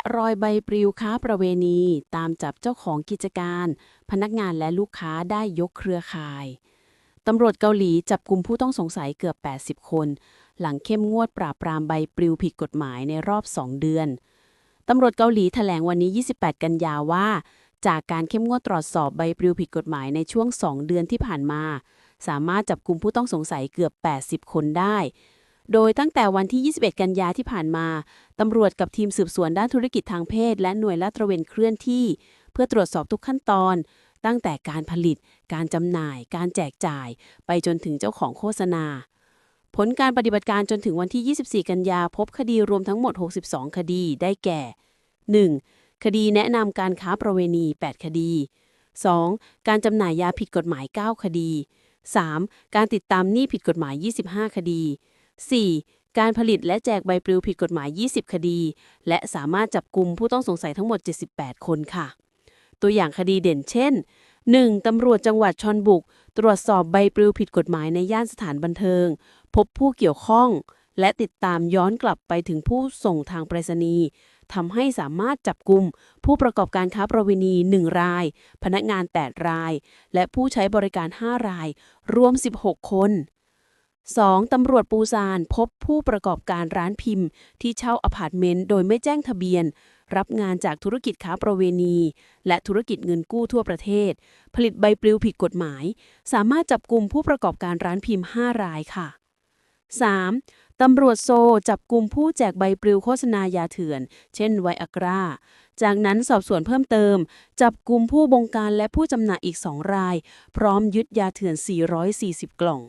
ะรอยใบปลิวค้าประเวณี ตามจับเจ้าของกิจการ พนักงานและลูกค้าได้ยกเครือข่าย ตำรวจเกาหลีจับกลุ่มผู้ต้องสงสัยเกือบ 80 คน หลังเข้มงวดปราบปรามใบปลิวผิดกฎหมายในรอบ 2 เดือน ตำรวจเกาหลีแถลงวันนี้ 28 กันยาว่า จากการเข้มงวดตรวจสอบใบปลิวผิดกฎหมายในช่วง 2 เดือนที่ผ่านมา สามารถจับกลุ่มผู้ต้องสงสัยเกือบ 80 คนได้ โดยตั้งแต่วันที่ 21 กันยาที่ผ่านมา ตำรวจกับทีมสืบสวนด้านธุรกิจทางเพศ และหน่วยลาดตระเวนเคลื่อนที่ เพื่อตรวจสอบทุกขั้นตอน ตั้งแต่การผลิต การจำหน่าย การแจกจ่าย ไปจนถึงเจ้าของโฆษณา ผลการปฏิบัติการจนถึงวันที่ 24 กันยาพบคดีรวมทั้งหมด 62 คดีได้แก่ 1. คดีแนะนำการค้าประเวณี 8 คดี 2. การจำหน่ายยาผิดกฎหมาย 9 คดี 3. การติดตามหนี้ผิดกฎหมาย 25 คดี 4. การผลิตและแจกใบปลิวผิดกฎหมาย 20 คดี และสามารถจับกลุ่มผู้ต้องสงสัยทั้งหมด 78 คนค่ะ ตัวอย่างคดีเด่นเช่น 1. ตำรวจจังหวัดชนบุก ตรวจสอบใบปลิวผิดกฎหมายในย่านสถานบันเทิง พบผู้เกี่ยวข้อง และติดตามย้อนกลับไปถึงผู้ส่งทางไปรษณีย์ทำให้สามารถจับกลุ่มผู้ประกอบการค้าประเวณี 1 ราย พนักงาน 8 ราย และผู้ใช้บริการ 5 ราย รวม 16 คน 2. ตำรวจปูซานพบผู้ประกอบการร้านพิมพ์ ที่เช่าอพาร์ตเมนต์โดยไม่แจ้งทะเบียน รับงานจากธุรกิจค้าประเวณี และธุรกิจเงินกู้ทั่วประเทศ ผลิตใบปลิวผิดกฎหมาย สามารถจับกลุ่มผู้ประกอบการร้านพิมพ์ 5 รายค่ะ 3. ตำรวจโซจับกลุ่มผู้แจกใบปลิวโฆษณายาเถื่อน เช่นไวอากรา จากนั้นสอบสวนเพิ่มเติม จับกลุ่มผู้บงการและผู้จำหน่ายอีก 2 ราย พร้อมยึดยาเถื่อน 440 กล่อง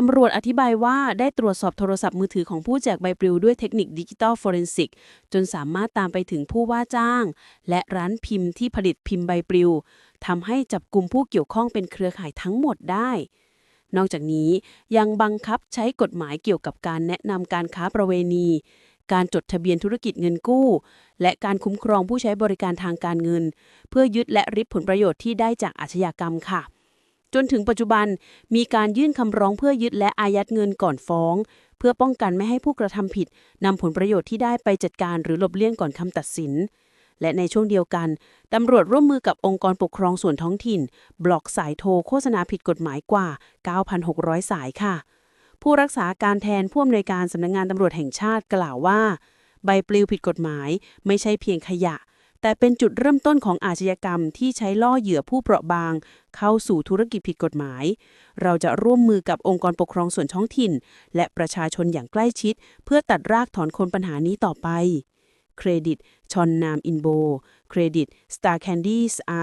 ตำรวจอธิบายว่าได้ตรวจสอบโทรศัพท์มือถือของผู้แจกใบปลิวด้วยเทคนิคดิจิตอลฟอเรนซิกจนสามารถตามไปถึงผู้ว่าจ้าง และร้านพิมพ์ที่ผลิตพิมพ์ใบปลิวทำให้จับกลุ่มผู้เกี่ยวข้องเป็นเครือข่ายทั้งหมดได้ นอกจากนี้ยังบังคับใช้กฎหมายเกี่ยวกับการแนะนำการค้าประเวณี การจดทะเบียนธุรกิจเงินกู้ และการคุ้มครองผู้ใช้บริการทางการเงิน เพื่อยึดและริบผลประโยชน์ที่ได้จากอาชญากรรมค่ะ จนถึงปัจจุบันมีการยื่นคำร้องเพื่อยึดและอายัดเงินก่อนฟ้อง เพื่อป้องกันไม่ให้ผู้กระทำผิดนำผลประโยชน์ที่ได้ไปจัดการหรือหลบเลี่ยงก่อนคำตัดสิน และในช่วงเดียวกัน ตำรวจร่วมมือกับองค์กรปกครองส่วนท้องถิ่น บล็อกสายโทรโฆษณาผิดกฎหมายกว่า 9,600 สายค่ะ ผู้รักษาการแทนผู้อำนวยการสำนักงงานตำรวจแห่งชาติกล่าวว่า ใบปลิวผิดกฎหมาย ไม่ใช่เพียงขยะ แต่เป็นจุดเริ่มต้นของอาชญากรรมที่ใช้ล่อเหยื่อผู้เปราะบาง เข้าสู่ธุรกิจผิดกฎหมาย เราจะร่วมมือกับองค์กรปกครองส่วนท้องถิ่น และประชาชนอย่างใกล้ชิด เพื่อตัดรากถอนคนปัญหานี้ต่อไป เครดิต ชอนนามอินโบ เครดิต Star Candies